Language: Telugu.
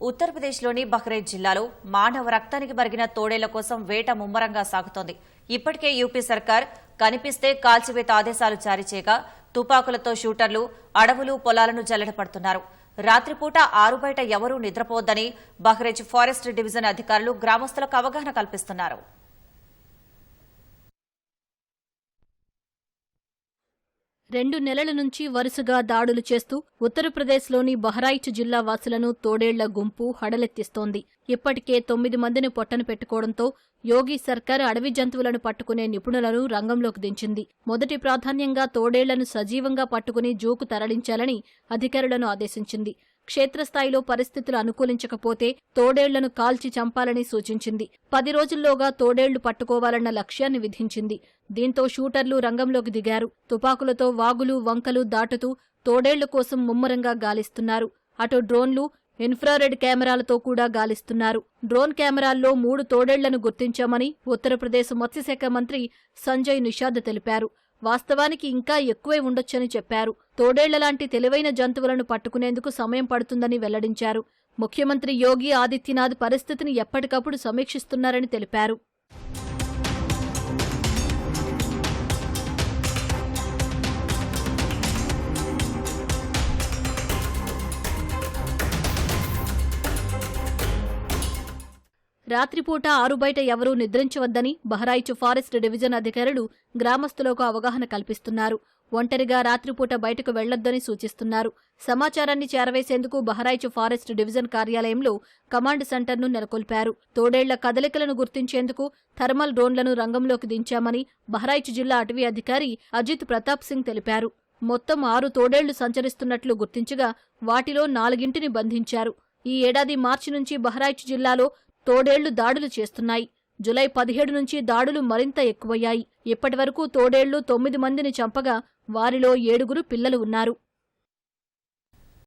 ఉత్తరప్రదేశ్లోని బహ్రైన్ జిల్లాలో మానవ రక్తానికి మరిగిన తోడేళ్ళ కోసం వేట ముమ్మరంగా సాగుతోంది. ఇప్పటికే యూపీ సర్కార్ కనిపిస్తే కాల్చివేత ఆదేశాలు జారీ చేయగా తుపాకులతో షూటర్లు అడవులు పొలాలను జల్లడపడుతున్నారు. రాత్రిపూట ఆరు బయట ఎవరూ నిద్రపోవద్దని బహ్రైజ్ ఫారెస్ట్ డివిజన్ అధికారులు గ్రామస్తులకు అవగాహన కల్పిస్తున్నారు. రెండు నెలల నుంచి వరుసగా దాడులు చేస్తూ ఉత్తరప్రదేశ్లోని బహ్రాయిచ్ జిల్లా వాసులను తోడేళ్ళ గుంపు హడలెత్తిస్తోంది. ఇప్పటికే తొమ్మిది మందిని పొట్టను పెట్టుకోవడంతో యోగి సర్కార్ అడవి జంతువులను పట్టుకునే నిపుణులను రంగంలోకి దించింది. మొదటి ప్రాధాన్యంగా తోడేళ్ళను సజీవంగా పట్టుకుని జూకు తరలించాలని అధికారులను ఆదేశించింది. క్షేత్రస్థాయిలో పరిస్థితులు అనుకూలించకపోతే తోడేళ్ళను కాల్చి చంపాలని సూచించింది. పది రోజుల్లోగా తోడేళ్ళు పట్టుకోవాలన్న లక్ష్యాన్ని విధించింది. దీంతో షూటర్లు రంగంలోకి దిగారు. తుపాకులతో వాగులు వంకలు దాటుతూ తోడేళ్ళ కోసం ముమ్మరంగా గాలిస్తున్నారు. అటు డ్రోన్లు ఇన్ఫ్రారెడ్ కెమెరాలతో కూడా గాలిస్తున్నారు. డ్రోన్ కెమెరాల్లో మూడు తోడేళ్ళను గుర్తించామని ఉత్తరప్రదేశ్ మత్స్యశాఖ మంత్రి సంజయ్ నిషాద్ తెలిపారు. వాస్తవానికి ఇంకా ఎక్కువే ఉండొచ్చని చెప్పారు. తోడేళ్ళలాంటి తెలివైన జంతువులను పట్టుకునేందుకు సమయం పడుతుందని వెల్లడించారు. ముఖ్యమంత్రి యోగి ఆదిత్యనాథ్ పరిస్థితిని ఎప్పటికప్పుడు సమీక్షిస్తున్నారని తెలిపారు. రాత్రిపూట ఆరు బయట ఎవరూ నిద్రించవద్దని బహ్రాయిచ్ ఫారెస్ట్ డివిజన్ అధికారులు గ్రామస్తులకు అవగాహన కల్పిస్తున్నారు. ఒంటరిగా రాత్రిపూట బయటకు వెళ్ళొద్దని సూచిస్తున్నారు. సమాచారాన్ని చేరవేసేందుకు బహ్రాయిచ్ ఫారెస్ట్ డివిజన్ కార్యాలయంలో కమాండ్ సెంటర్ను నెలకొల్పారు. తోడేళ్ళ కదలికలను గుర్తించేందుకు థర్మల్ డ్రోన్లను రంగంలోకి దించామని బహ్రాయిచ్ జిల్లా అటవీ అధికారి అజిత్ ప్రతాప్ సింగ్ తెలిపారు. మొత్తం ఆరు తోడేళ్ళు సంచరిస్తున్నట్లు గుర్తించగా వాటిలో నాలుగింటిని బంధించారు. ఈ ఏడాది మార్చి నుంచి బహ్రాయిచ్ జిల్లాలో తోడేళ్ళు దాడులు చేస్తున్నాయి. జులై పదిహేడు నుంచి దాడులు మరింత ఎక్కువయ్యాయి. ఇప్పటివరకు తోడేళ్ళు తొమ్మిది మందిని చంపగా వారిలో ఏడుగురు పిల్లలు ఉన్నారు.